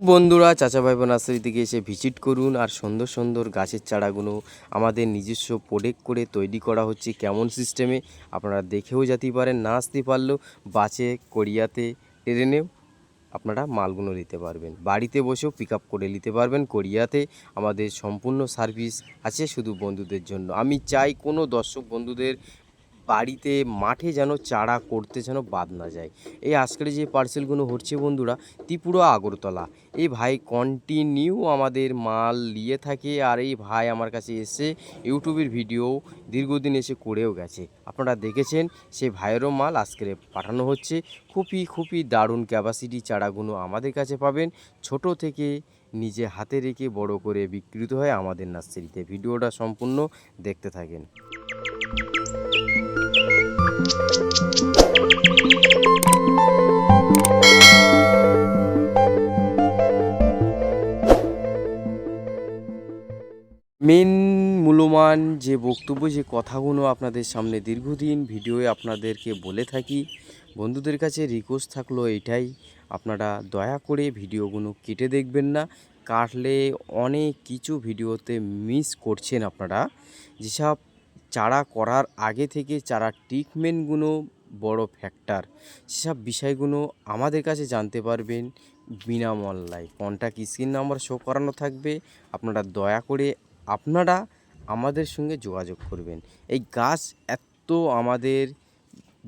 বন্ধুরা, চাচা ভাই নার্সারি থেকে এসে ভিজিট করুন আর সুন্দর সুন্দর গাছের চারাগুলো আমাদের নিজস্ব প্রোডেক্ট করে তৈরি করা হচ্ছে কেমন সিস্টেমে, আপনারা দেখেও যেতে পারেন, না আসতে পারলেও বাসে কোরিয়াতে ট্রেনেও আপনারা মালগুলো নিতে পারবেন। বাড়িতে বসেও পিক করে নিতে পারবেন, কোরিয়াতে আমাদের সম্পূর্ণ সার্ভিস আছে শুধু বন্ধুদের জন্য। আমি চাই কোনো দর্শক বন্ধুদের বাড়িতে, মাঠে যেন চারা করতে যেন বাদ না যায়। এই আজকের যে পার্সেলগুলো হচ্ছে বন্ধুরা, ত্রিপুরা আগরতলা। এই ভাই কন্টিনিউ আমাদের মাল নিয়ে থাকে আর এই ভাই আমার কাছে এসে ইউটিউবের ভিডিও দীর্ঘদিন এসে করেও গেছে। আপনারা দেখেছেন, সে ভাইয়েরও মাল আজকে পাঠানো হচ্ছে। খুবই খুবই দারুণ ক্যাপাসিটি চারাগুলো আমাদের কাছে পাবেন। ছোট থেকে নিজে হাতে রেখে বড় করে বিকৃত হয় আমাদের নার্সারিতে। ভিডিওটা সম্পূর্ণ দেখতে থাকেন। মেন মূল্যমান যে বক্তব্য, যে কথাগুলো আপনাদের সামনে দীর্ঘদিন ভিডিওয়ে আপনাদেরকে বলে থাকি, বন্ধুদের কাছে রিকোয়েস্ট থাকল এটাই, আপনারা দয়া করে ভিডিওগুলো কেটে দেখবেন না, কাটলে অনেক কিছু ভিডিওতে মিস করছেন আপনারা। যেসব চারা করার আগে থেকে চারা ট্রিটমেন্টগুলো বড় ফ্যাক্টর সেসব বিষয়গুলো আমাদের কাছে জানতে পারবেন বিনামূল্যায় কন্ট্যাক্ট স্ক্রিন নাম্বার শো করানো থাকবে, আপনারা দয়া করে আপনারা আমাদের সঙ্গে যোগাযোগ করবেন। এই গাছ এত আমাদের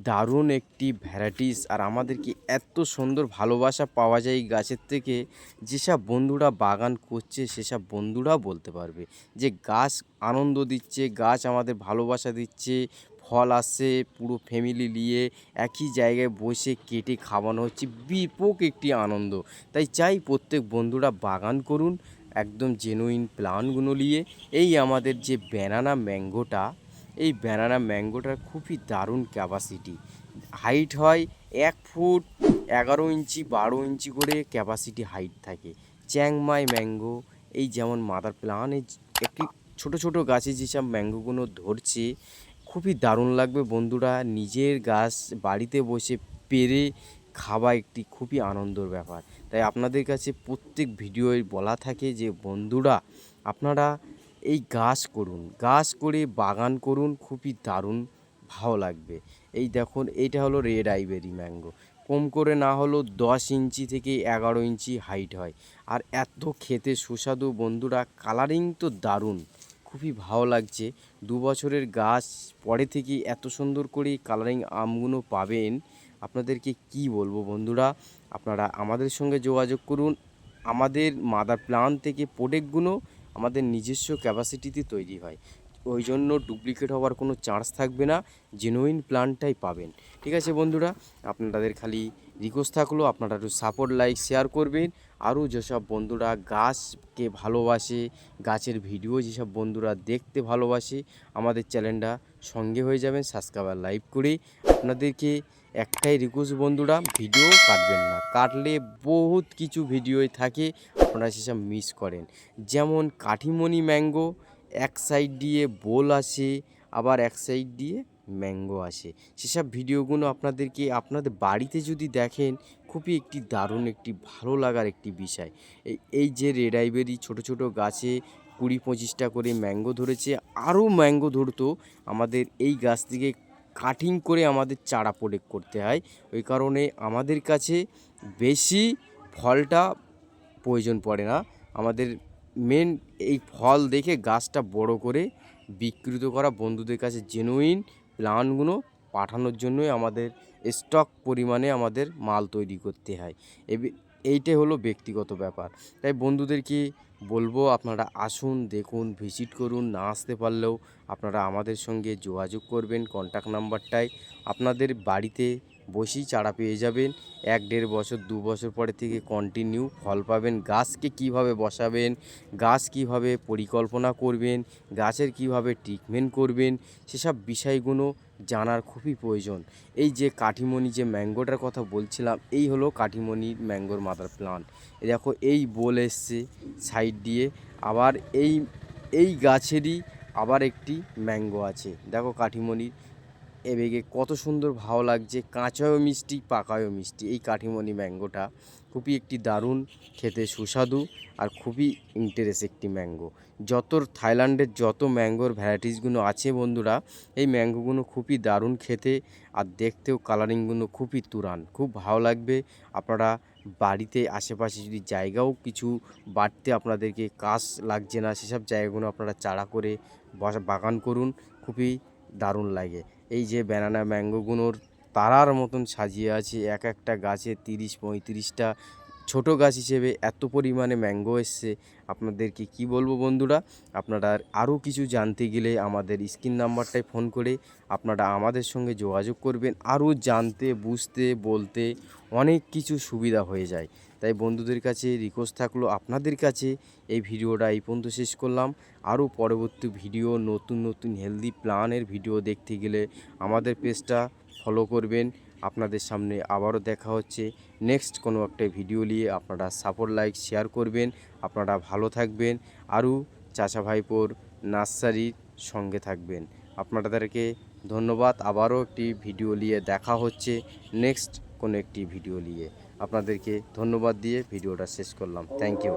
দারুণ একটি ভ্যারাইটিস আর আমাদেরকে এত সুন্দর ভালোবাসা পাওয়া যায় এই গাছের থেকে, যেসব বন্ধুরা বাগান করছে, সেসব বন্ধুরা বলতে পারবে যে গাছ আনন্দ দিচ্ছে, গাছ আমাদের ভালোবাসা দিচ্ছে, ফল আসছে পুরো ফ্যামিলি নিয়ে, একই জায়গায় বসে কেটে খাওয়ানো হচ্ছে ব্যাপক একটি আনন্দ। তাই চাই প্রত্যেক বন্ধুরা বাগান করুন একদম জেনুইন প্লানগুলো নিয়ে এই আমাদের যে ব্যানানা ম্যাঙ্গোটা এই ব্যানানা ম্যাঙ্গোটার খুবই দারুণ ক্যাপাসিটি হাইট হয় এক ফুট, এগারো ইঞ্চি, বারো ইঞ্চি করে ক্যাপাসিটি হাইট থাকে। চ্যাংমাই ম্যাঙ্গো এই যেমন মাদার প্লানে একটি ছোট ছোট গাছে যেসব ম্যাঙ্গোগুলো ধরছে, খুবই দারুণ লাগবে বন্ধুরা। নিজের গাছ বাড়িতে বসে পেরে খাওয়া একটি খুবই আনন্দর ব্যাপার। তাই আপনাদের কাছে প্রত্যেক ভিডিওয় বলা থাকে যে, বন্ধুরা, আপনারা এই গাছ করুন, গাছ করে বাগান করুন, খুবই দারুণ, ভালো লাগবে। এই দেখুন এইটা হলো রেড আইবেরি ম্যাঙ্গো কম করে না হলেও দশ ইঞ্চি থেকে এগারো ইঞ্চি হাইট হয়। আর এত খেতে সুস্বাদু, বন্ধুরা কালারিং তো দারুণ। খুবই ভালো লাগছে। দু বছরের গাছ পরে থেকে এত সুন্দর করে কালারিং আমগুলো পাবেন। আপনাদেরকে কি বলব বন্ধুরা? আপনারা আমাদের সঙ্গে যোগাযোগ করুন। আমাদের মাদার প্লান থেকে প্রোডেক্টগুলো আমাদের নিজস্ব ক্যাপাসিটিতে তৈরি হয়। ওই জন্য ডুপ্লিকেট হওয়ার কোনো চান্স থাকবে না। জেনুইন প্ল্যানটাই পাবেন। ঠিক আছে বন্ধুরা? আপনাদের খালি রিকোয়েস্ট থাকল, আপনারা একটু সাপোর্ট লাইক শেয়ার করবেন। আরও যেসব বন্ধুরা গাছকে ভালোবাসে, গাছের ভিডিও যেসব বন্ধুরা দেখতে ভালোবাসে, আমাদের চ্যানেলটা সঙ্গে হয়ে যাবেন। সাবস্ক্রাইবার লাইভ করে আপনাদেরকে একটাই রিকোয়েস্ট বন্ধুরা ভিডিও কাটবেন না। কাটলে বহুত কিছু ভিডিওই থাকে, আপনারা সেসব মিস করেন। যেমন কাঠিমণি ম্যাঙ্গো এক সাইড দিয়ে বোল আসে, আবার এক সাইড দিয়ে ম্যাঙ্গো আসে। সেসব ভিডিওগুলো আপনাদেরকে আপনাদের বাড়িতে যদি দেখেন, খুবই একটি দারুণ, একটি ভালো লাগার একটি বিষয়। এই যে রেড আইবেরি ছোটো ছোটো গাছে কুড়ি পঁচিশটা করে ম্যাঙ্গো ধরেছে, আরও ম্যাঙ্গো ধরতো, আমাদের এই গাছ থেকে কাটিং করে আমাদের চারা প্রোডেক্ট করতে হয়। ওই কারণে আমাদের কাছে বেশি ফলটা প্রয়োজন পড়ে না। আমাদের মেন এই ফল দেখে গাছটা বড় করে বিকৃত করা বন্ধুদের কাছে জেনুইন প্লানগুলো পাঠানোর জন্যই আমাদের স্টক পরিমাণে আমাদের মাল তৈরি করতে হয়। এবে- এইটাই হলো ব্যক্তিগত ব্যাপার। তাই বন্ধুদেরকে বলব, আপনারা আসুন, দেখুন, ভিজিট করুন, না আসতে পারলেও আপনারা আমাদের সঙ্গে যোগাযোগ করবেন কন্ট্যাক্ট নাম্বারটাই আপনাদের বাড়িতে বসেই চারা পেয়ে যাবেন। এক দেড় বছর, দু বছর পরে থেকে কন্টিনিউ ফল পাবেন। গাছকে কীভাবে বসাবেন? গাছ কীভাবে পরিকল্পনা করবেন? গাছের কীভাবে ট্রিটমেন্ট করবেন? সেসব বিষয়গুলো জানার খুবই প্রয়োজন। এই যে কাঠিমণি যে ম্যাঙ্গোটার কথা বলছিলাম, এই হলো কাঠিমণির ম্যাঙ্গোর মাদার প্লান্ট। দেখো, এই বোল এসছে সাইড দিয়ে। আবার এই এই গাছেরই আবার একটি ম্যাঙ্গো আছে। দেখো কাঠিমণির এবেগে কত সুন্দর ভালো লাগছে, কাঁচাও মিষ্টি পাকায়ও মিষ্টি। এই কাঠিমণি ম্যাঙ্গোটা খুবই একটি দারুণ, খেতে সুস্বাদু আর খুবই ইন্টারেস্ট একটি ম্যাঙ্গো। যত থাইল্যান্ডের যত ম্যাঙ্গোর ভ্যারাইটিসগুলো আছে বন্ধুরা, এই ম্যাঙ্গোগুলো খুবই দারুণ খেতে আর দেখতেও কালারিংগুলো খুবই তুরান। খুব ভালো লাগবে, আপনারা বাড়িতে আশেপাশে যদি জায়গাও কিছু বাড়তে আপনাদেরকে কাজ লাগছে না, সেসব জায়গাগুলো আপনারা চারা করে বাগান করুন, খুবই দারুণ লাগে। এই যে ব্যানানা ম্যাঙ্গোগুলোর তারার মতন সাজিয়ে আছে এক একটা গাছে তিরিশ পঁয়ত্রিশটা ছোট গাছ হিসেবে এত পরিমাণে ম্যাঙ্গো এসছে, আপনাদেরকে কি বলব বন্ধুরা? আপনারা আরও কিছু জানতে গেলে আমাদের স্ক্রিন নাম্বারটায় ফোন করে আপনারা আমাদের সঙ্গে যোগাযোগ করবেন। আরও জানতে, বুঝতে, বলতে অনেক কিছু সুবিধা হয়ে যায়। তাই বন্ধুদের কাছে রিকোয়েস্ট থাকল আপনাদের কাছে এই ভিডিওটা এই পর্যন্ত শেষ করলাম। আরও পরবর্তী ভিডিও, নতুন নতুন হেলদি প্ল্যানের ভিডিও দেখতে গেলে আমাদের পেজটা ফলো করবেন। আপনাদের সামনে আবারও দেখা হচ্ছে। নেক্সট কোনো একটা ভিডিও নিয়ে আপনারা সাপোর্ট লাইক শেয়ার করবেন। আপনারা ভালো থাকবেন। আরও চাচা ভাইপোর নার্সারির সঙ্গে থাকবেন। আপনাদেরকে ধন্যবাদ। আবারও একটি ভিডিও নিয়ে দেখা হচ্ছে। নেক্সট কোনো একটি ভিডিও নিয়ে। আপনাদেরকে ধন্যবাদ দিয়ে ভিডিওটা শেষ করলাম। Thank you